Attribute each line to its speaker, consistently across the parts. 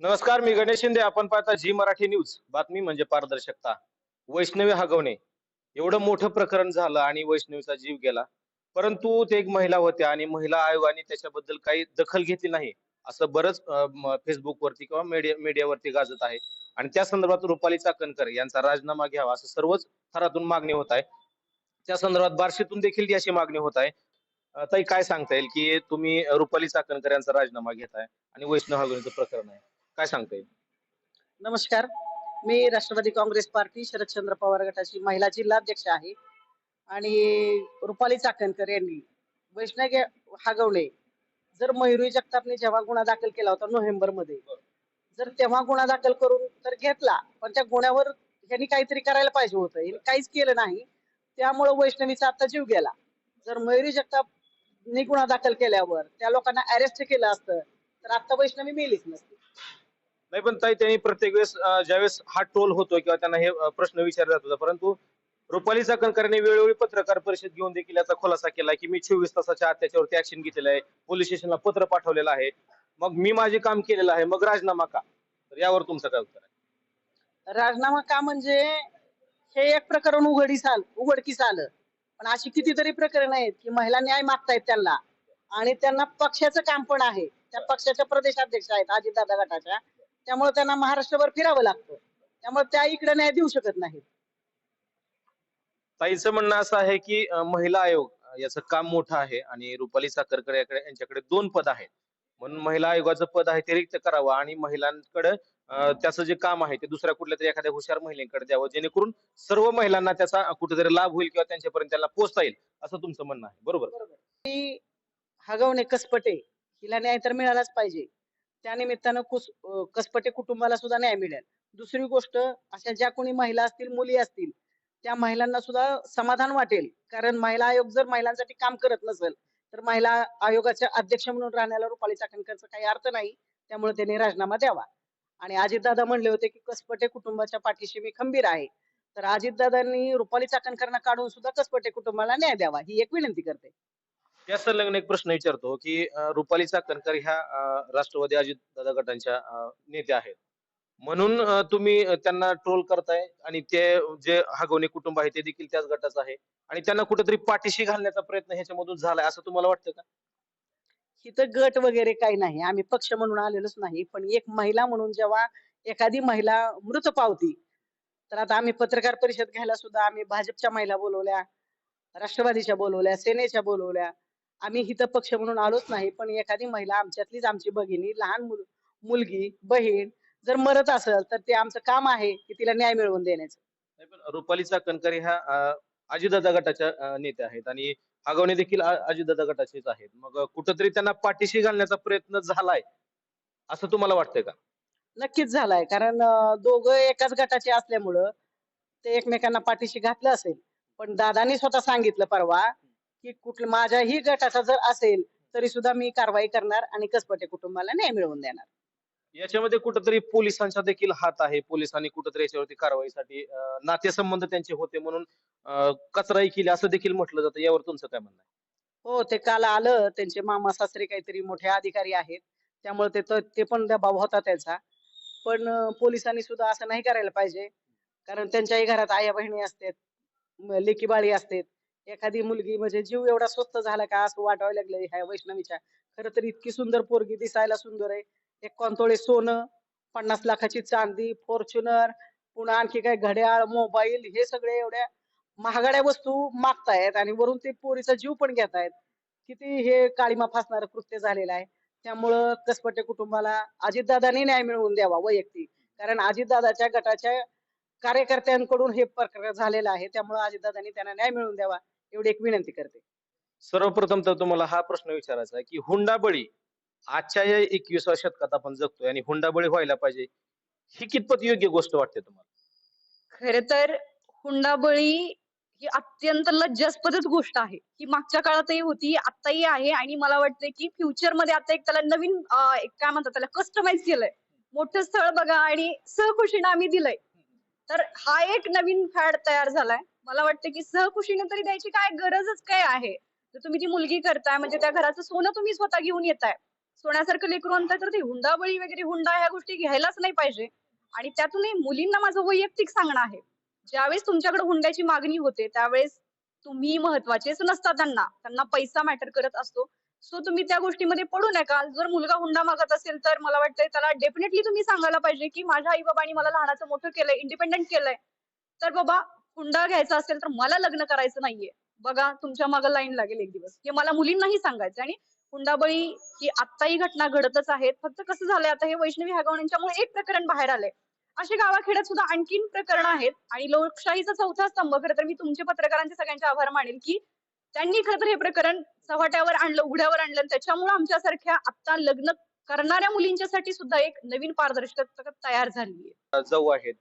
Speaker 1: नमस्कार मी गणेश शिंदे. आपण पाहता झी मराठी न्यूज. बातमी म्हणजे पारदर्शकता. वैष्णवी हगवणे. एवढं मोठं प्रकरण झालं आणि वैष्णवीचा जीव गेला. परंतु ते एक महिला होत्या आणि महिला आयोगाने त्याच्याबद्दल काही दखल घेतली नाही. असं बरंच फेसबुकवरती किंवा मीडिया मीडियावरती गाजत आहे. आणि त्या संदर्भात रुपाली चाकणकर यांचा राजीनामा घ्यावा असं सर्वच थरातून मागणी होत आहे. त्या संदर्भात बार्शीतून देखील ती अशी मागणी होत आहे. ताई काय सांगता येईल की तुम्ही रुपाली चाकणकर यांचा राजीनामा घेताय आणि वैष्णव हगवणीचं प्रकरण आहे? काय सांगता येईल?
Speaker 2: नमस्कार. मी राष्ट्रवादी काँग्रेस पार्टी शरदचंद्र पवार गटाची महिला जिल्हाध्यक्ष आहे. आणि रुपाली चाकणकर यांनी वैष्णव हागवणे जर मयुरी जगतापने जेव्हा गुन्हा दाखल केला होता नोव्हेंबरमध्ये जर तेव्हा गुन्हा दाखल करून तर घेतला पण त्या गुन्ह्यावर यांनी काहीतरी करायला पाहिजे होतं. यांनी काहीच केलं नाही. त्यामुळे वैष्णवीचा आता जीव गेला. जर मयुरी जगतापने गुन्हा दाखल केल्यावर त्या लोकांना अरेस्ट केलं असतं तर आता वैष्णवी मेलीच नसती.
Speaker 1: नाही पण ताई त्यांनी प्रत्येक वेळेस ज्यावेळेस हा ट्रोल होतो किंवा त्यांना हे प्रश्न विचारला जात होता. परंतु रुपाली चाकणकरांनी वेळोवेळी पत्रकार परिषद घेऊन देखील याचा खुलासा केला की मी चोवीस तासाच्या आत त्याच्यावरती ऍक्शन घेतलेलं आहे. पोलीस स्टेशनला पत्र पाठवलेलं आहे. मग मी माझे काम केलेलं आहे. मग राजीनामा का? तर यावर तुमचं काय उत्तर आहे?
Speaker 2: राजीनामा का म्हणजे हे एक प्रकरण उघडीस आलं उघडकीस आलं पण अशी कितीतरी प्रकरण आहेत की महिला न्याय मागतायत त्यांना. आणि त्यांना पक्षाचं काम पण आहे. त्या पक्षाच्या प्रदेशाध्यक्ष आहेत अजितदादा गटाच्या. त्यामुळे त्यांना महाराष्ट्रभर फिरावं लागतं. त्यामुळे त्या इकडे न्याय देऊ शकत नाहीत.
Speaker 1: ताईचं म्हणणं असं आहे की महिला आयोग याचं काम मोठं आहे आणि रुपाली साखरकर याकडे यांच्याकडे दोन पद आहेत. म्हणून महिला आयोगाचं पद आहे ते रिक्त करावं आणि महिलांकडे त्याचं जे काम आहे ते दुसऱ्या कुठल्या तरी एखाद्या हुशार महिलेकडे द्यावं जेणेकरून सर्व महिलांना त्याचा कुठेतरी लाभ होईल किंवा त्यांच्यापर्यंत त्याला पोहोचता येईल असं तुमचं म्हणणं आहे. बरोबर?
Speaker 2: हगवणे कसपटे हिला न्याय तर मिळालाच पाहिजे. त्यानिमित्तानं कुस कसपटे कुटुंबाला सुद्धा न्याय मिळेल. दुसरी गोष्ट अशा ज्या कोणी महिला असतील मुली असतील त्या महिलांना सुद्धा समाधान वाटेल. कारण महिला आयोग जर महिलांसाठी काम करत नसेल तर महिला आयोगाच्या अध्यक्ष म्हणून राहण्याला रुपाली चाकणकरचा काही अर्थ नाही. त्यामुळे त्यांनी राजीनामा द्यावा. आणि अजितदादा म्हणले होते की कसपटे कुटुंबाच्या पाठीशी मी खंबीर आहे. तर अजितदादांनी रुपाली चाकणकरांना काढून सुद्धा कसपटे कुटुंबाला न्याय द्यावा ही एक विनंती करते.
Speaker 1: त्या संलग्न एक प्रश्न विचारतो की रुपाली चाकणकर ह्या राष्ट्रवादी अजित दादा गटांच्या नेत्या आहेत. म्हणून तुम्ही त्यांना ट्रोल करताय आणि ते जे हागवणे कुटुंब आहे ते देखील त्याच गटाचं आहे आणि त्यांना कुठेतरी पाठीशी घालण्याचा प्रयत्न ह्याच्यामधून झालाय असं तुम्हाला वाटतं का?
Speaker 2: इथं गट वगैरे काही नाही. आम्ही पक्ष म्हणून आलेलोच नाही पण एक महिला म्हणून जेव्हा एखादी महिला मृत पावती तर आता आम्ही पत्रकार परिषद घ्यायला सुद्धा आम्ही भाजपच्या महिला बोलवल्या राष्ट्रवादीच्या बोलवल्या सेनेच्या बोलवल्या आम्ही इथं पक्ष म्हणून आलोच नाही पण एखादी महिला आमच्यातलीच आमची भगिनी लहान मुल मुलगी बहीण जर मरत असेल तर ते आमचं काम आहे की तिला न्याय मिळवून देण्याचं.
Speaker 1: नाही पण रुपाली चाकणकर ह्या अं, अजितदादा गटाच्या नेत्या आहेत आणि हगवणे देखील अजितदादा गटाचेच आहेत. मग कुठंतरी त्यांना पाठीशी घालण्याचा प्रयत्न झालाय असं तुम्हाला वाटतंय का?
Speaker 2: नक्कीच झालाय कारण दोघं एकाच गटाचे असल्यामुळं ते एकमेकांना पाठीशी घातलं असेल. पण दादानी स्वतः सांगितलं परवा की कुठलं माझ्याही गटाचा जर असेल तरी सुद्धा मी कारवाई करणार आणि कसपटे कुटुंबाला न्याय मिळवून देणार.
Speaker 1: याच्यामध्ये कुठंतरी पोलिसांचा देखील हात आहे. पोलिसांनी कुठंतरी याच्यावरती कारवाईसाठी नातेसंबंध त्यांचे होते म्हणून कचराई केली असं देखील म्हटलं जातं. यावर तुमचं काय म्हणणं आहे?
Speaker 2: हो ते काल आलं. त्यांचे मामा सासरे काहीतरी मोठे अधिकारी आहेत. त्यामुळे ते ते पण दबाव होता त्याचा. पण पोलिसांनी सुद्धा असं नाही करायला पाहिजे. कारण त्यांच्याही घरात आया बहिणी असतात लेकी बाळी असतात. एखादी मुलगी म्हणजे जीव एवढा स्वस्त झाला का असं वाटावं लागलं ह्या वैष्णवीच्या. खरं तर इतकी सुंदर पोरगी दिसायला सुंदर आहे. एक कोणतोळे सोनं पन्नास लाखाची चांदी फॉर्च्युनर पुन्हा आणखी काय घड्याळ मोबाईल हे सगळे एवढ्या महागड्या वस्तू मागतायत आणि वरून ते पोरीचा जीव पण घेतायत. किती हे काळीमा फासणारं कृत्य झालेलं आहे. त्यामुळं कसपटे कुटुंबाला अजितदादांनी न्याय मिळवून द्यावा वैयक्तिक. कारण अजितदादाच्या गटाच्या कार्यकर्त्यांकडून हे प्रकार झालेला आहे. त्यामुळे अजितदादांनी त्यांना न्याय मिळवून द्यावा. एवढी एक विनंती करते.
Speaker 1: सर्वप्रथम तर तुम्हाला हा प्रश्न विचारायचा आहे की हुंडाबळी आजच्या या एकविसाव्या शतकात आपण जगतोय आणि हुंडाबळी व्हायला पाहिजे ही कितपत योग्य गोष्ट वाटते तुम्हाला?
Speaker 3: खर तर हुंडाबळी ही अत्यंत लज्जास्पदच गोष्ट आहे. ही मागच्या काळातही होती आताही आहे आणि मला वाटतंय की फ्युचरमध्ये आता एक त्याला नवीन एक काय म्हणतात त्याला कस्टमाइज केलंय. मोठं स्थळ बघा आणि सहखुशीनं आम्ही दिलंय. तर हा एक नवीन फॅड तयार झालाय. मला वाटतं की सहखुशीनं तरी द्यायची काय गरजच काय आहे? जर तुम्ही ती मुलगी करताय म्हणजे त्या घराचं सोनं तुम्ही स्वतः घेऊन येताय. सोन्यासारखं लेकरू आणताय तर ते हुंडाबळी वगैरे हुंडा ह्या गोष्टी घ्यायलाच नाही पाहिजे. आणि त्यातूनही मुलींना माझं वैयक्तिक सांगणं आहे. ज्यावेळेस तुमच्याकडे हुंड्याची मागणी होते त्यावेळेस तुम्ही महत्वाचेच नसता त्यांना. त्यांना पैसा मॅटर करत असतो. सो तुम्ही त्या गोष्टीमध्ये पडू नका. जर मुलगा हुंडा मागत असेल तर मला वाटतंय त्याला डेफिनेटली तुम्ही सांगायला पाहिजे की माझ्या आई बाबांनी मला लहानाचं मोठं केलंय इंडिपेंडेंट केलंय. तर बाबा हुंडा घ्यायचा असेल तर मला लग्न करायचं नाहीये. बघा तुमच्या मागे लाईन लागेल एक दिवस. हे मला मुलींनाही सांगायचं आणि हुंडाबळी ही आत्ताही घटना घडतच आहेत. फक्त कसं झालंय आता हे वैष्णवी हगवण्यांच्यामुळे एक प्रकरण बाहेर आलंय. असे गावाखेड्यात सुद्धा आणखीन प्रकरण आहेत. आणि लोकशाहीचा चौथा स्तंभ खरं तर मी तुमचे पत्रकारांचे सगळ्यांचे आभार मानेल की त्यांनी खरं तर हे प्रकरण चव्हाट्यावर आणलं उघड्यावर आणलं आणि त्याच्यामुळे आमच्यासारख्या आता लग्न करणाऱ्या मुलींच्यासाठी सुद्धा एक नवीन पारदर्शकता तयार झाली
Speaker 1: जाऊ आहेत.
Speaker 3: आहे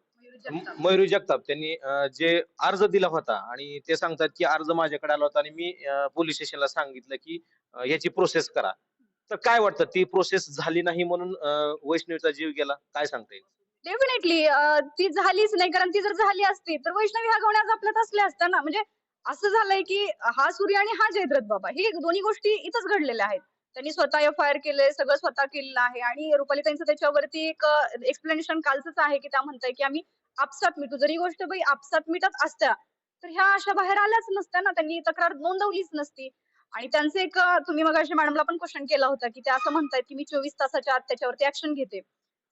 Speaker 1: मयुरी जगताप. त्यांनी जे अर्ज दिला होता आणि ते सांगतात की अर्ज माझ्याकडे आला होता आणि मी पोलीस स्टेशनला सांगितलं की याची प्रोसेस करा. तर काय वाटतं ती प्रोसेस झाली नाही म्हणून वैष्णवीचा जीव गेला? काय सांगता येईल?
Speaker 3: डेफिनेटली ती झालीच नाही. कारण ती जर झाली असती तर वैष्णवी हगवण्यास आपल्यात असल्या असत्या ना म्हणजे असं झालंय की हा सूर्य आणि हा जयद्रथ बाबा हे दोन्ही गोष्टी इथंच घडलेल्या आहेत. त्यांनी स्वतः एफ आय आर केलंय सगळं स्वतः केलेलं आहे. आणि रुपाली त्यांचं त्याच्यावरती एक एक्सप्लेनेशन कालच आहे की त्या म्हणताय की आम्ही आपसात मिटू जर ही गोष्ट बाई आपसात मिटत असत्या तर ह्या अशा बाहेर आल्याच नसत्या ना. त्यांनी तक्रार नोंदवलीच नसती. आणि त्यांचं एक तुम्ही मग मॅडमला पण क्वेश्चन केला होता की ते असं म्हणतायत की मी चोवीस तासाच्या आत त्याच्यावरती ऍक्शन घेते.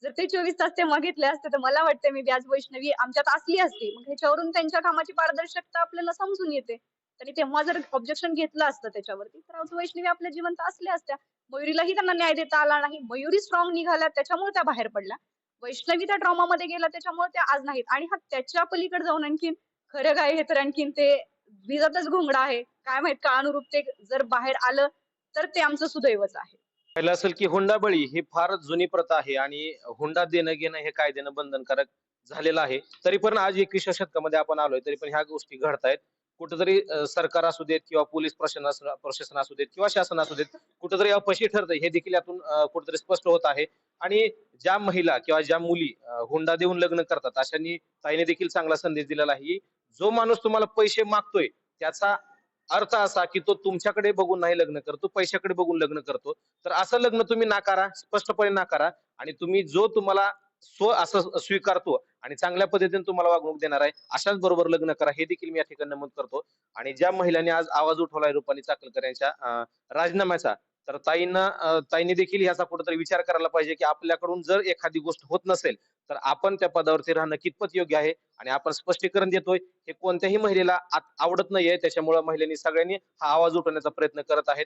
Speaker 3: जर ते चोवीस तास तेव्हा घेतले असते तर मला वाटते मी व्याज वैष्णवी आमच्यात असली असती. मग ह्याच्यावरून त्यांच्या कामाची पारदर्शकता आपल्याला समजून येते. तरी तेव्हा जर ऑब्जेक्शन घेतलं असतं त्याच्यावरती तर आज वैष्णवी आपल्या जिवंत असल्या असत्या. मयुरीलाही त्यांना न्याय देता आला नाही. मयुरी स्ट्रॉंग निघाल्या त्याच्यामुळे त्या बाहेर पडल्या. वैष्णवी त्या ड्रामा मध्ये गेला त्याच्यामुळे त्या आज नाहीत. आणि हा त्याच्या पलीकडे जाऊन आणखीन खरं काय हे तर आणखीन ते विजातच घोंगडा आहे. काय माहीत का अनुरूप ते जर बाहेर आलं तर ते आमचं सुदैवच आहे.
Speaker 1: पाहिलं असेल की हुंडाबळी ही फार जुनी प्रथा आहे आणि हुंडा देणं घेणं हे कायद्यानं बंधनकारक झालेलं आहे. तरी पण आज एकविसव्या शतकामध्ये आपण आलोय तरी पण ह्या गोष्टी घडतायत. कुठंतरी सरकार असू देत किंवा पोलीस प्रशासन असू- प्रशासन असू देत किंवा शासन असू देत कुठंतरी अपयशी ठरतंय. हे देखील यातून कुठंतरी स्पष्ट होत आहे. आणि ज्या महिला किंवा ज्या मुली हुंडा देऊन लग्न करतात अशांनी ताईने देखील चांगला संदेश दिलेला आहे जो माणूस तुम्हाला पैसे मागतोय त्याचा अर्थ असा की तो तुमच्याकडे बघून नाही लग्न करतो पैशाकडे बघून लग्न करतो. तर असं लग्न तुम्ही नाकारा स्पष्टपणे नाकारा. आणि तुम्ही जो तुम्हाला स्व असं स्वीकारतो आणि चांगल्या पद्धतीने तुम्हाला वागणूक देणार आहे. अशाच बरोबर लग्न करा. हे देखील मी या ठिकाणी नमूद करतो. आणि ज्या महिलांनी आज आवाज उठवलाय रुपाली चाकलकर यांच्या राजीनाम्याचा तर ताईंना ताईने देखील याचा कुठेतरी विचार करायला पाहिजे की आपल्याकडून जर एखादी गोष्ट होत नसेल तर आपण त्या पदावरती राहणं कितपत योग्य आहे? आणि आपण स्पष्टीकरण देतोय हे कोणत्याही महिलेला आत- आवडत नाहीये. त्याच्यामुळे महिलांनी सगळ्यांनी हा आवाज उठवण्याचा प्रयत्न करत आहेत.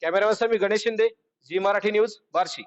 Speaker 1: कॅमेरामॅन मी गणेश शिंदे जी मराठी न्यूज बार्शी.